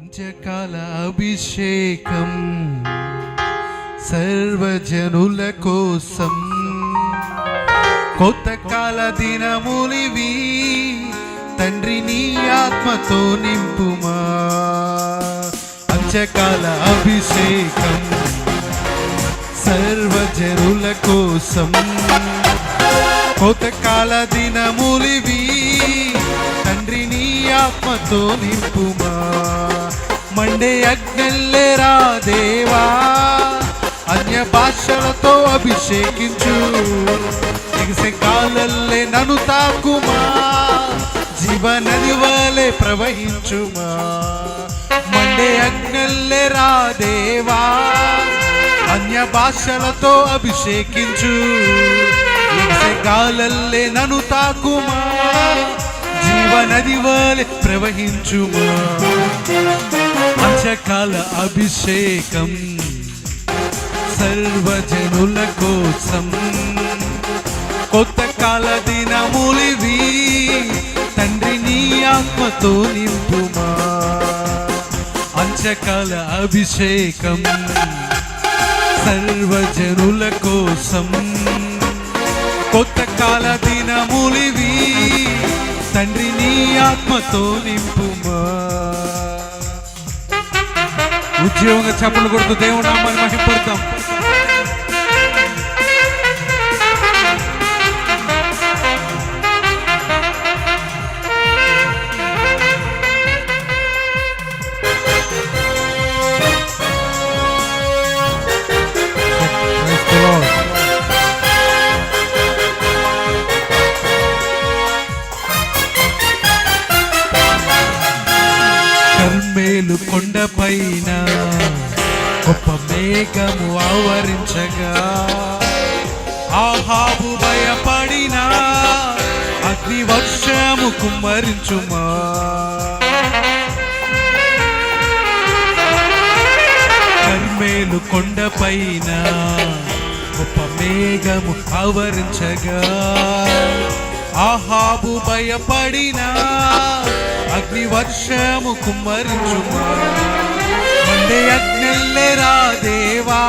అంత్యకాల అభిషేకం సర్వజనుల కోసం. కొత్త కాల దినములివి తండ్రి నీ ఆత్మతో నింపుమా. అంత్యకాల అభిషేకం సర్వజనుల కోసం. కొత్త కాల దినములివి తండ్రి నీ ఆత్మతో నింపుమా. మండే అగ్నెల్లెరా దేవా. అన్య భాషలతో అభిషేకించు. ఎగసే కాలల్లే నన్ను తాకుమా. జీవనది వలె ప్రవహించుమా. మండే అగ్నెల్లెరా దేవా. అన్య భాషలతో అభిషేకించు. ఎగసే గాలల్లే నన్ను తాకుమా. జీవనది వలె ప్రవహించుమా. పంచకాల అభిషేకం సర్వజనుల కోసం కొత్త కాల దినములివి తండ్రి నీ ఆత్మతో నింపుమా. అంచకాల అభిషేకం సర్వజనుల కోసం కొత్త కాల దినములివి తండ్రి నీ ఆత్మతో నింపుమా. ఉద్యోగ చెప్పలు కొడుతూ దేవుడు నామాన్ని మహింపడతాం కొండపైన గొప్ప మేఘము ఆవరించగా. ఆహాబు భయపడిన అగ్ని వర్షము కుమ్మరించుమా. కర్మేలు కొండపైన గొప్ప మేఘము ఆవరించగా. ఆహాబు భయపడిన అగ్ని వర్షము కుమ్మరించుమా మండే అగ్నిల్లెరా దేవా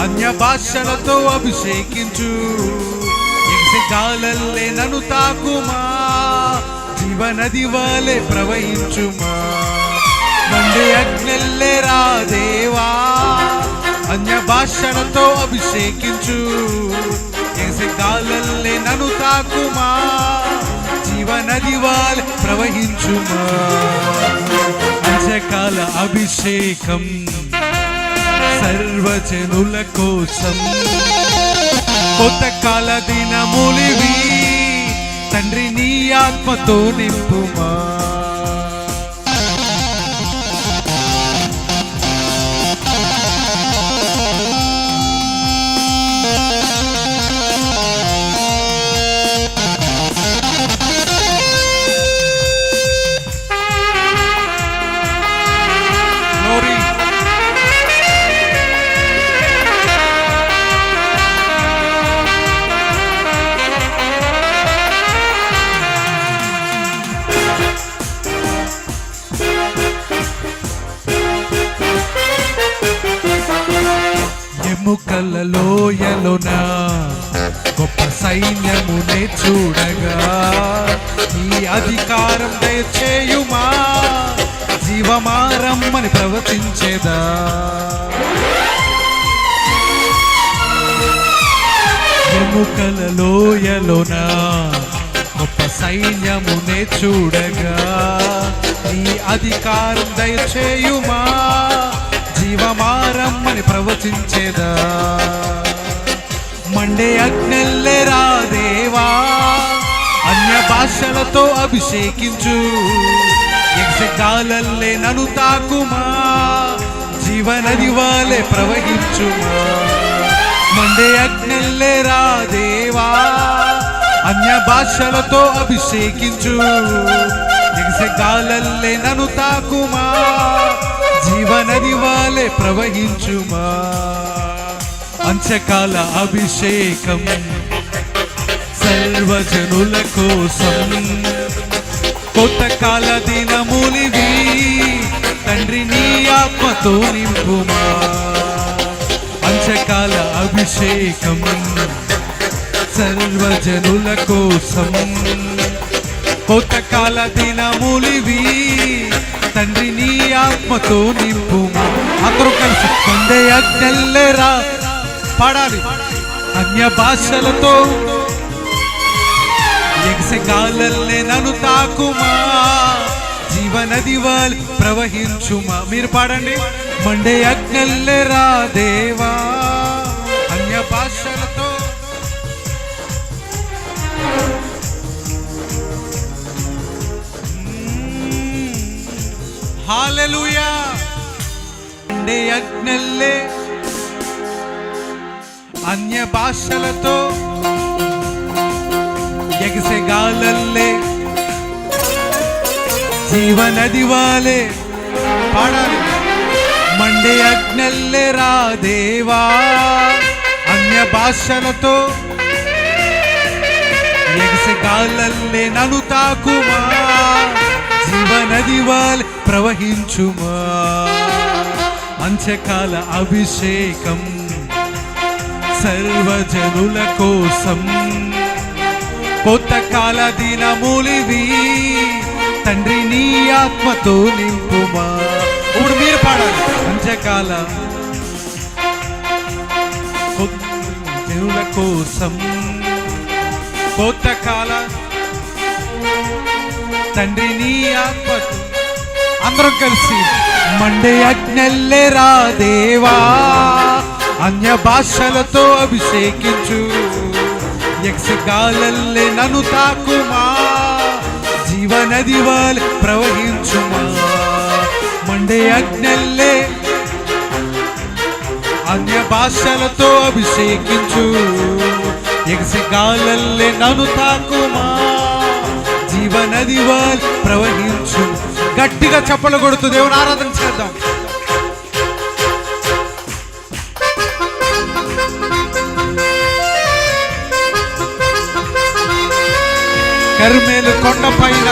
అన్య భాషలతో అభిషేకించు ఎగిసి నన్ను తాకుమా జీవనది వలె ప్రవహించుమా. మండే అగ్నిల్లెరా దేవా అన్య భాషలతో అభిషేకించు. ఎగిసి గాలల్లే నన్ను తాకుమా? ప్రవహించుమా? అంచకాల అభిషేకం సర్వజనుల కోసం. కొత్త కాల దినములివి తండ్రి నీ ఆత్మతో నింపుమా? ఎముకల లోయలోన? గొప్ప సైన్యమునే చూడగా ఈ అధికారం దయచేయుమా? జీవమారమ్మని ప్రవచించేదా? ఎముకల లోయలోన? గొప్ప సైన్యమునే చూడగా నీ అధికారం దయచేయుమా? శివమారమ్మని ప్రవచించేదా. మండే అగ్నెల్లెరా దేవా అన్య భాషలతో అభిషేకించు. యక్షగాలల్లే నను తాకుమా జీవనది వాలే ప్రవహించుమా. మండే అగ్నెల్లెరా దేవా అన్య భాషలతో అభిషేకించు. యక్షగాలల్లే నను తాకుమా జీవనది వాలే ప్రవహించుమా. అంచకాల అభిషేకం సర్వజనుల కోసం. కొత్త కాల దినములివి ఆత్మతో నింపుమా. అంచకాల అభిషేకం సర్వజనుల కోసం. కొత్త కాల దినములివి తండ్రి నీ ఆత్మతో నింపుమా అందరూ కలిసి కొండే అజ్ఞల్లెరా పాడాలి. అన్య భాషలతో ఎగసగాలల్లే నన్ను తాకుమా. జీవన వాల్ ప్రవహించుమా. మీరు పాడండి. మండే అగ్నల్లెరా దేవా. అన్య భాషలతో హాలెలూయా మండే అగ్నల్లే అన్య భాషలతో ఎగసెగాలల్లే జీవనది వాలే. పాడాలి. మండే అగ్నల్లే రాదేవా అన్య భాషలతో ఎగసెగాలల్లే నను తాకుమా. జీవనది నదివాల్ ప్రవహించుమా? అంత్యకాల అభిషేకం సర్వజనుల కోసం. కొత్త కాల దినములివి తండ్రి నీ ఆత్మతో నింపుమా? ఇప్పుడు మీరు పాడాలి. అంచకాల జనుల కోసం. కొత్త కాల తండ్రి నీ ఆత్మకు అందరం కలిసి మండే అగ్నెల్లే రా దేవా. అన్య భాషలతో అభిషేకించు. యక్షగాలల్లే నన్ను తాకుమా. జీవనది వాళ్ళు ప్రవహించుమా. మండే అజ్ఞల్లే అన్య భాషలతో అభిషేకించు. ఎగసిగాలల్లే నన్ను తాకుమా. జీవనది వాల్ ప్రవహించు. గట్టిగా చెప్పలు కొడుతూ దేవుని ఆరాధన చేద్దాం. కర్మేలు కొండ పైన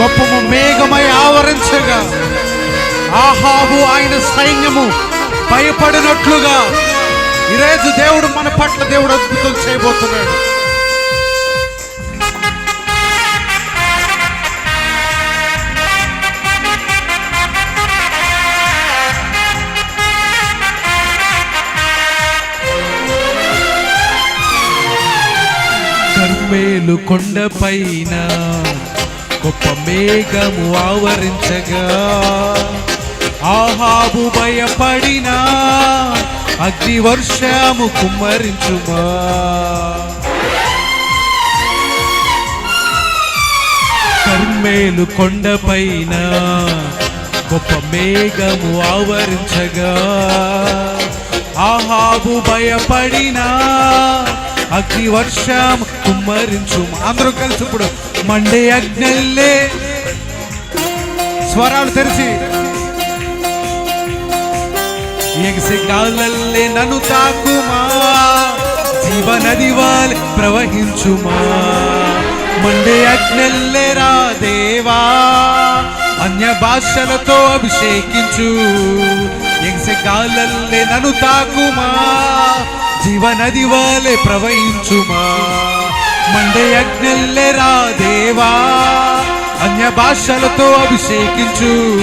గొప్పము మేఘమై ఆవరించగా ఆహాబు ఆయన సైన్యము భయపడినట్లుగా ఈరోజు దేవుడు మన పట్ల దేవుడు అద్భుతం చేయబోతున్నాడు. కర్మేలు కొండ పైన గొప్ప మేఘము ఆవరించగా. ఆహాబు భయపడిన అగ్ని వర్షము కుమ్మరించుమా. కర్మేలు కొండ పైన గొప్ప మేఘము ఆవరించగా. ఆహాబు భయపడినా అగ్ని వర్షం కుమ్మరించు. అందరూ కలిసి ఇప్పుడు మండే అగ్నల్లే. స్వరాలు తెరిచి. ఎగసి గాలల్లే నన్ను తాకుమా. జీవనది వాల్ ప్రవహించుమా. మండే అగ్నల్లే రా దేవా. అన్య భాషలతో అభిషేకించు. ఎగసి గాలల్లే నన్ను తాకుమా. జీవనది వాలే ప్రవహించుమా. మండయజ్ఞల్లెరా దేవా. అన్య భాషలతో అభిషేకించు.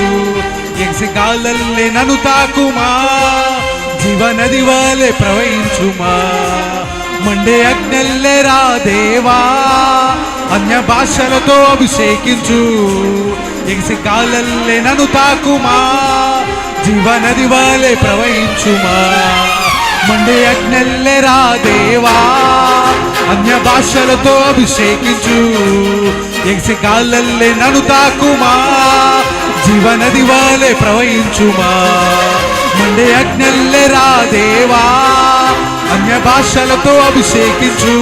యక్షగాలల్లే నను తాకుమా. జీవనది వాలే ప్రవహించుమా. మండయజ్ఞల్లెరా దేవా. అన్య భాషలతో అభిషేకించు. ఎగసిగాలల్లే నను తాకుమా. జీవనది వాలే ప్రవహించుమా. మండే అగ్నల్లే దేవా. అన్య భాషలతో అభిషేకించు. ఎగసి గాలల్లే నన్ను తాకుమా. జీవనది వాలే ప్రవహించుమా. మండే అగ్నల్లే దేవా. అన్య భాషలతో అభిషేకించు.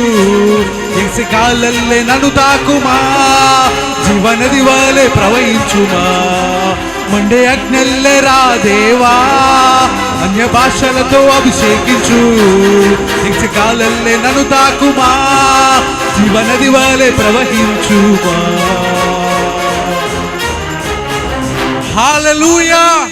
ఎగసి గాలల్లే నన్ను తాకుమా. జీవనది వాలే ప్రవహించుమా. మండే అగ్నెల్లెరా దేవా. అన్య భాషలతో అభిషేకించు. కాలల్లే నన్ను తాకుమా. జీవనది వలె ప్రవహించుమా. హాలూయా